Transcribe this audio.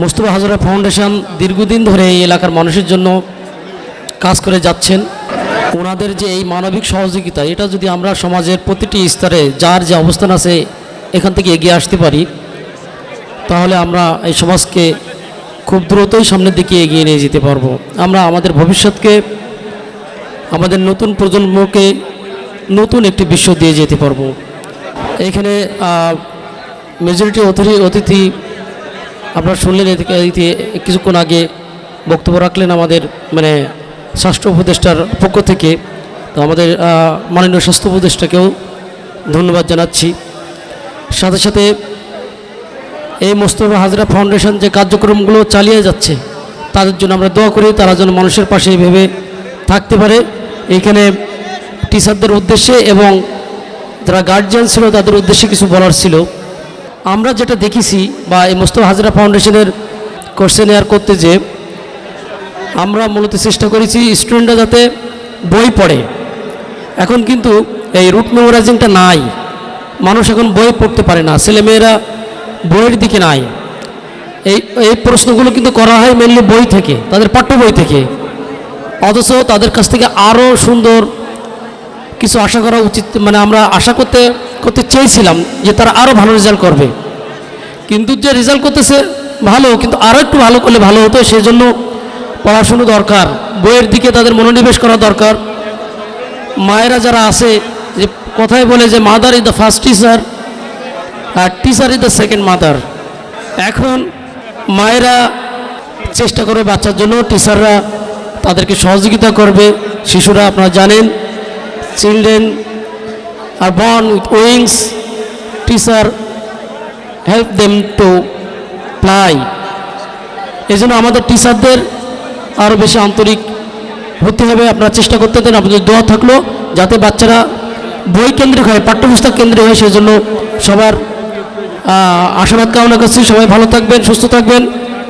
Mostafa Hazra foundation দীর্ঘদিন ধরে এই এলাকার মানুষের জন্য কাজ করে যাচ্ছেন। ওনাদের যে এই মানবিক সহযোগিতা, এটা যদি আমরা সমাজের প্রতিটি স্তরে যার যে অবস্থান আছে এখান থেকে এগিয়ে আসতে পারি, তাহলে আমরা এই সমাজকে খুব দ্রুতই সামনের দিকে এগিয়ে নিয়ে যেতে পারব। আমরা আমাদের ভবিষ্যৎকে, আমাদের নতুন প্রজন্মকে নতুন একটি বিশ্ব দিয়ে যেতে পারব। এখানে মেজরিটি অতিথি অতিথি আপনারা শুনলেন কিছুক্ষণ আগে বক্তব্য রাখলেন আমাদের মানে স্বাস্থ্য উপদেষ্টার পক্ষ থেকে। তো আমাদের মাননীয় স্বাস্থ্য উপদেষ্টাকেও ধন্যবাদ জানাচ্ছি। সাথে সাথে এই মোস্তফা হাজরা ফাউন্ডেশন যে কার্যক্রমগুলো চালিয়ে যাচ্ছে, তাদের জন্য আমরা দোয়া করি, তারা যেন মানুষের পাশে এইভাবে থাকতে পারে। এইখানে টিচারদের উদ্দেশ্যে এবং যারা গার্জিয়ান ছিল, তাদের উদ্দেশ্যে কিছু বলার ছিল। আমরা যেটা দেখেছি বা এই মোস্তফা হাজরা ফাউন্ডেশনের কোশ্চেন করতে যে, আমরা মূলত চেষ্টা করেছি স্টুডেন্টরা যাতে বই পড়ে। এখন কিন্তু এই রুট মেমোরাইজিংটা নাই। মানুষ এখন বই পড়তে পারে না, ছেলেমেয়েরা বইয়ের দিকে নাই। এই এই প্রশ্নগুলো কিন্তু করা হয় মেনলি বই থেকে, তাদের পাঠ্য বই থেকে। অথচ তাদের কাছ থেকে আরও সুন্দর কিছু আশা করা উচিত মানে আমরা আশা করতে করতে চেয়েছিলাম যে তারা আরও ভালো রেজাল্ট করবে। কিন্তু যে রেজাল্ট করতেছে, ভালো, কিন্তু আরও একটু ভালো করলে ভালো হতো সেই জন্য পড়াশুনো দরকার, বইয়ের দিকে তাদের মনোনিবেশ করা দরকার। মায়েরা যারা আছে, যে কথায় বলে যে mother is the first teacher R teacher is the second mother এখন মায়েরা চেষ্টা করবে বাচ্চার জন্য টিচাররা তাদেরকে সহযোগিতা করবে, শিশুরা আপনারা জানেন। Children are born with wings teacher help them to fly এই জন্য আমাদের টিচারদের আরও বেশি আন্তরিক হতে হবে। আপনারা চেষ্টা করতে দেন, আপনাদের দোয়া থাকল যাতে বাচ্চারা বই কেন্দ্রিক হয়, পাঠ্যপুস্তক কেন্দ্রিক হয়। সেই জন্য সবার আশীর্বাদ কামনা করছি। সবাই ভালো থাকবেন, সুস্থ থাকবেন।